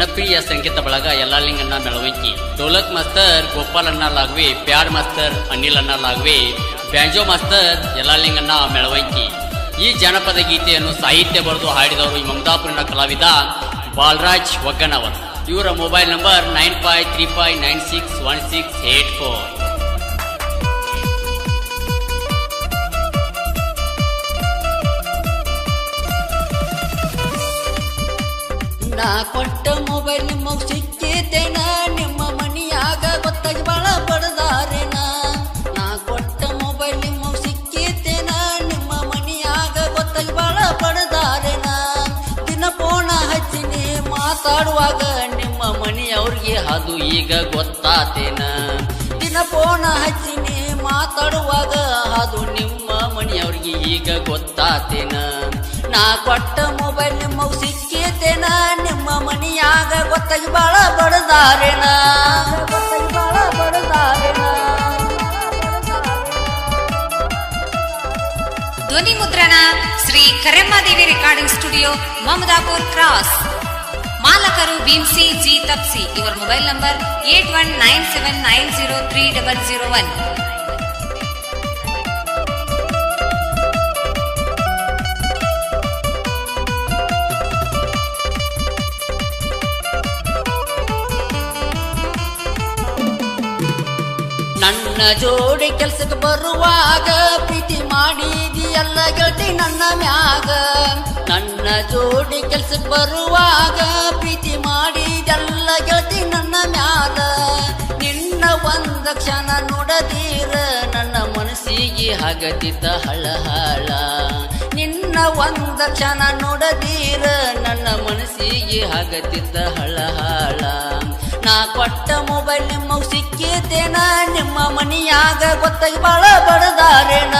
ಜನಪ್ರಿಯ ಸಂಗೀತ ಬಳಗ ಯಲ್ಲಾಲಿಂಗಣ್ಣ ಮೆಳವಂಕಿ. ಡೋಲಕ್ ಮಾಸ್ತರ್ ಗೋಪಾಲಣ್ಣ ಲಾಗ್ವಿ ಪ್ಯಾರ್ master Anilanna Lagvi banjo master, Yallalinganna Melavanki. ಈ ಜನಪದ ಗೀತೆಯನ್ನು ಸಾಹಿತ್ಯ ಬರೆದು ಹಾಡಿದವರು ಈ ಮಮದಾಪುರಿನ ಕಲಾವಿದ ಬಾಲರಾಜ್ ಒಗ್ಗನವರ್. ಇವರ mobile number nine five three five nine six one six eight four. ಕೊಟ್ಟ ಮೊಬೈಲ್ ನಿಮ್ಮ ಸಿಕ್ಕಿತೇನ? ನಿಮ್ಮ ಮನಿಯಾಗ ಗೊತ್ತಾಗಿ ಬಾಳ ಬಡದಾರೇನ? ನಾ ಕೊಟ್ಟ ಮೊಬೈಲ್ ನಿಮ್ಮ ಸಿಕ್ಕಿತೇನ? ನಿಮ್ಮ ಮನಿಯಾಗ ಗೊತ್ತಾಗಿ ಬಾಳ ಬಡದಾರೇನ? ದಿನ ಫೋನ ಹಚ್ಚಿನಿ, ಮಾತಾಡುವಾಗ ನಿಮ್ಮ ಮನಿಯವ್ರಿಗೆ ಅದು ಈಗ ಗೊತ್ತಾತೇನ? ದಿನ ಫೋನ ಹಚ್ಚಿನಿ, ಮಾತಾಡುವಾಗ ಅದು ನಿಮ್ಮ ಮನೆಯವ್ರಿಗೆ ಈಗ ಗೊತ್ತಾತೇನ? ನಾ ಕೊಟ್ಟ ಮೊಬೈಲ್ ನಿಮ್ಮ ಗೊತ್ತಾಗಿ ಬಾಳ ಗೊತ್ತಾಗಿ ಬಾಳ ಬಡದಾರೇನ ಧ್ವನಿ ಮುದ್ರಣ Shri Karemmadevi recording studio Mamadapur cross ಮಾಲಕರು Bhimsi, G Tapsi. ಇವರ mobile number eight one nine seven nine zero three double zero one ನನ್ನ ಜೋಡಿ ಕೆಲ್ಸಕ್ಕೆ ಬರುವಾಗ ಪ್ರೀತಿ ಮಾಡಿದಿ ಎಲ್ಲ ಗೆಳತಿ, ನನ್ನ ಮ್ಯಾಗ. ನನ್ನ ಜೋಡಿ ಕೆಲ್ಸಕ್ಕೆ ಬರುವಾಗ ಪ್ರೀತಿ ಮಾಡಿದೆಲ್ಲ ಗೆಳತಿ, ನನ್ನ ಮ್ಯಾಗ. ನಿನ್ನ ಒಂದ ಕ್ಷಣ ನೋಡದೀರ ನನ್ನ ಮನಸ್ಸಿಗೆ ಹಗದಿದ್ದ ಹಳ ಹಳ ನಿನ್ನ ಒಂದ ಕ್ಷಣ ನೋಡದೀರ ನನ್ನ ಮನಸ್ಸಿಗೆ ಹಗದಿದ್ದ ಹಳ ಹಳ ನಾ ಕೊಟ್ಟ ಮೊಬೈಲ್ ನಿಮ್ಮ ಸಿಕ್ಕಿತೇನ ನಿಮ್ಮ ಮನಿಯಾಗ ಗೊತ್ತಾಗಿ ಬಾಳ ಬಡದಾರೇನ?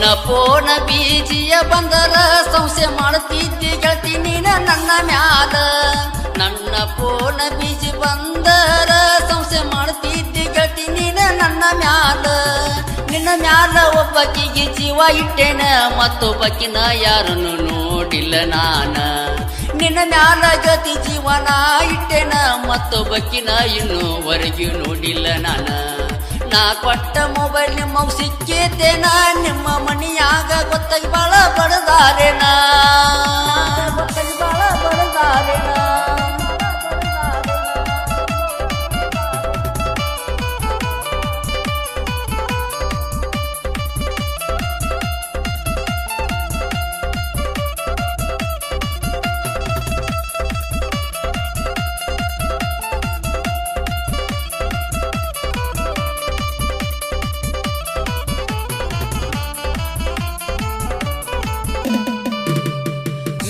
ನನ್ನ ಪೋನ ಬೀಜಿಯ ಬಂದರ ಸಂಸೆ ಮಾಡುತ್ತಿದ್ದಿ ಗೆಳತಿ ನೀನ ನನ್ನ ಮ್ಯಾಲ. ನನ್ನ ಪೋನ ಬೀಜಿ ಬಂದರ ಸಂಸೆ ಮಾಡುತ್ತಿದ್ದಿ ಗೆಳತಿ ನೀನ ನನ್ನ ಮ್ಯಾಲ. ನಿನ್ನ ಮ್ಯಾಲ ಒಬ್ಬಕಿಗೆ ಜೀವ ಇಟ್ಟೇನ, ಮತ್ತೊಬ್ಬಕಿನ ಯಾರನ್ನು ನೋಡಿಲ್ಲ ನಾನ. ನಿನ್ನ ಮ್ಯಾಲ ಗತಿ ಜೀವನ ಇಟ್ಟೇನ, ಮತ್ತೊಬ್ಬಕಿನ ಇನ್ನೂವರೆಗೂ ನೋಡಿಲ್ಲ ನಾನ. ನಾ ಕೊಟ್ಟ ಮೊಬೈಲ್ ನಿಮ್ಮ ಸಿಕ್ಕಿದ್ದೇನ? ನಿಮ್ಮ ಮನಿಯಾಗ ಗೊತ್ತಾಗಿ ಬಾಳ ಬಡದಾರೆ ಗೊತ್ತಾಗಿ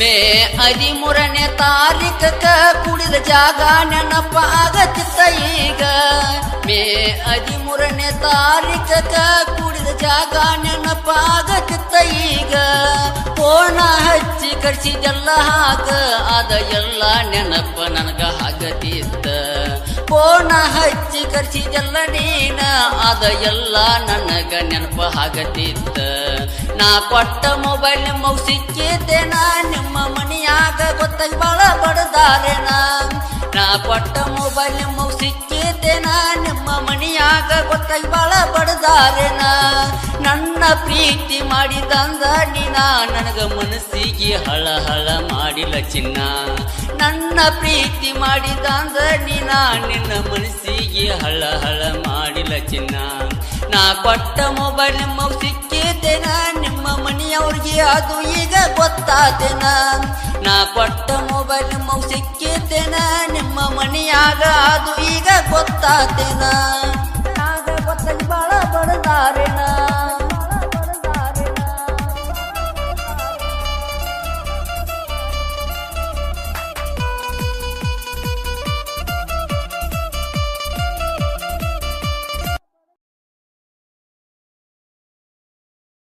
ಮೇ ಹದಿಮೂರನೇ ತಾರೀಕಕ್ಕ ಕುಡಿದ ಜಾಗ ನೆನಪ ಈಗ. ಮೇ ಹದಿಮೂರನೇ ತಾರೀಕಕ್ಕ ಕುಡಿದ ಜಾಗ ನೆನಪ ಈಗ. ಕೋಣ ಹಚ್ಚಿ ಕರ್ಸಿದೆಲ್ಲ ಹಾಕ ಅದ ಎಲ್ಲ ನೆನಪ ನನಗ ಆಗತ್ತಿತ್ತ. ಕೋಣ ಹಚ್ಚಿ ಕರ್ಸಿದೆಲ್ಲ ನೀನ ಅದ ಎಲ್ಲ ನನಗ ನೆನಪ ಆಗತ್ತಿತ್ತ. ನಾ ಕೊಟ್ಟ ಮೊಬೈಲ್ ನಿಮ್ಮವ್ ನಾ, ನಿಮ್ಮ ಮನಿಯಾಗ ಗೊತ್ತಾಗಿ ಬಾಳ ಬಡದಾರೇನ ನಾ. ಕೊಟ್ಟ ಮೊಬೈಲ್ ನಿಮ್ಮವ್ ನಾ, ನಿಮ್ಮ ಮನಿಯಾಗ ಗೊತ್ತಾಗಿ ಬಾಳ ಬಡದಾರೇನ ನನ್ನ ಪ್ರೀತಿ ಮಾಡಿದಂದ ನೀನ ನನಗ ಮನಸ್ಸಿಗೆ ಹಳ ಹಳ ಮಾಡಿಲ್ಲ ಚಿನ್ನ. ನನ್ನ ಪ್ರೀತಿ ಮಾಡಿದಂದ ನೀನ ನಿನ್ನ ಮನಸ್ಸಿಗೆ ಹಳ ಹಳ ಮಾಡಿಲ್ಲ ಚಿನ್ನ. ನಾ ಕೊಟ್ಟ ಮೊಬೈಲ್ ನಿಮ್ಮ ಸಿಕ್ಕಿದ್ದೇನ ಮನೆಯವ್ರಿಗೆ ಅದು ಈಗ ಗೊತ್ತಾದೆನ ನಾ ಕೊಟ್ಟ ಮೊಬೈಲ್ ಮೌ ಸಿಕ್ಕಿದ್ದೇನ ನಿಮ್ಮ ಮನೆಯಾಗ ಅದು ಈಗ ಗೊತ್ತಾದೇನ